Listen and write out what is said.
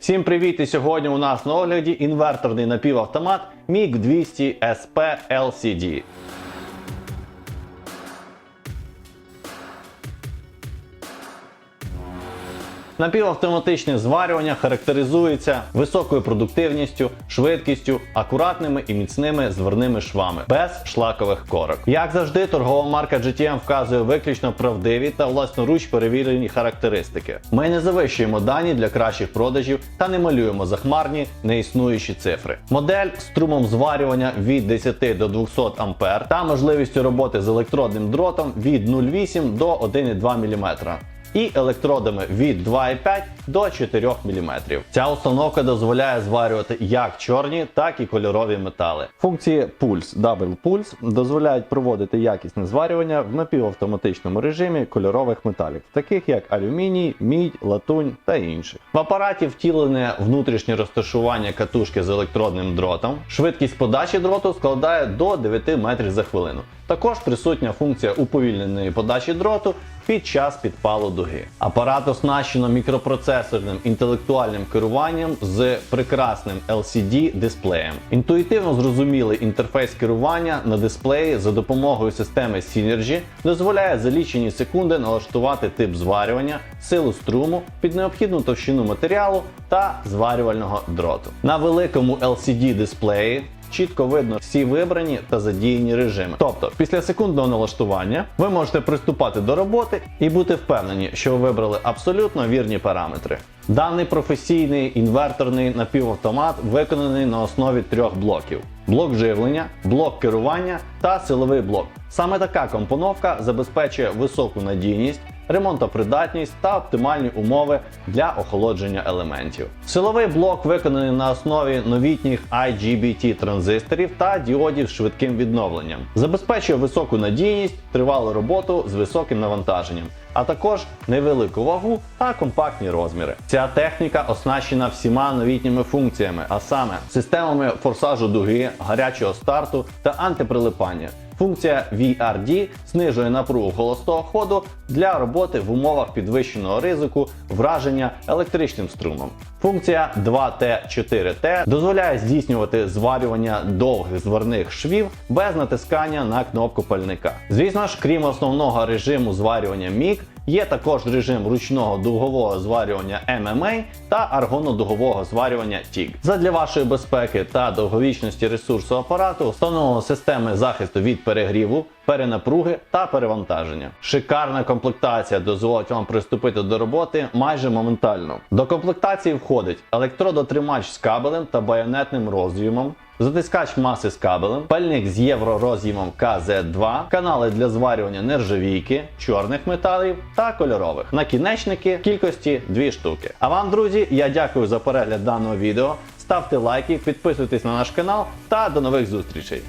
Всім привіт! І сьогодні у нас на огляді інверторний напівавтомат MiG 200 SP LCD. Напівавтоматичне зварювання характеризується високою продуктивністю, швидкістю, акуратними і міцними зверними швами, без шлакових корок. Як завжди, торгова марка GTM вказує виключно правдиві та власноруч перевірені характеристики. Ми не завищуємо дані для кращих продажів та не малюємо захмарні неіснуючі цифри. Модель з струмом зварювання від 10 до 200 А та можливістю роботи з електродним дротом від 0,8 до 1,2 мм і електродами від 2,5 до 4 мм. Ця установка дозволяє зварювати як чорні, так і кольорові метали. Функції Pulse Double Pulse дозволяють проводити якісне зварювання в напівавтоматичному режимі кольорових металів, таких як алюміній, мідь, латунь та інших. В апараті втілене внутрішнє розташування катушки з електродним дротом. Швидкість подачі дроту складає до 9 метрів за хвилину. Також присутня функція уповільненої подачі дроту під час підпалу дуги. Апарат оснащено мікропроцесорним інтелектуальним керуванням з прекрасним LCD дисплеєм. Інтуїтивно зрозумілий інтерфейс керування на дисплеї за допомогою системи Synergy дозволяє за лічені секунди налаштувати тип зварювання, силу струму під необхідну товщину матеріалу та зварювального дроту. На великому LCD дисплеї чітко видно всі вибрані та задіяні режими. Тобто, після секундного налаштування ви можете приступати до роботи і бути впевнені, що ви вибрали абсолютно вірні параметри. Даний професійний інверторний напівавтомат виконаний на основі трьох блоків: блок живлення, блок керування та силовий блок. Саме така компоновка забезпечує високу надійність, ремонтопридатність та оптимальні умови для охолодження елементів. Силовий блок виконаний на основі новітніх IGBT транзисторів та діодів з швидким відновленням, забезпечує високу надійність, тривалу роботу з високим навантаженням. А також невелику вагу та компактні розміри. Ця техніка оснащена всіма новітніми функціями, а саме системами форсажу дуги, гарячого старту та антиприлипання. Функція VRD знижує напругу холостого ходу для роботи в умовах підвищеного ризику враження електричним струмом. Функція 2T4T дозволяє здійснювати зварювання довгих зварних швів без натискання на кнопку пальника. Звісно ж, крім основного режиму зварювання MIG, Є також режим ручного дугового зварювання MMA та аргонодугового зварювання TIG. Задля вашої безпеки та довговічності ресурсу апарату встановлено системи захисту від перегріву, перенапруги та перевантаження. Шикарна комплектація дозволить вам приступити до роботи майже моментально. До комплектації входить електродотримач з кабелем та байонетним роз'ємом. Затискач маси з кабелем, пальник з євророз'ємом КЗ2, канали для зварювання нержавійки, чорних металів та кольорових. Накінечники кількості 2 штуки. А вам, друзі, я дякую за перегляд даного відео. Ставте лайки, підписуйтесь на наш канал та до нових зустрічей.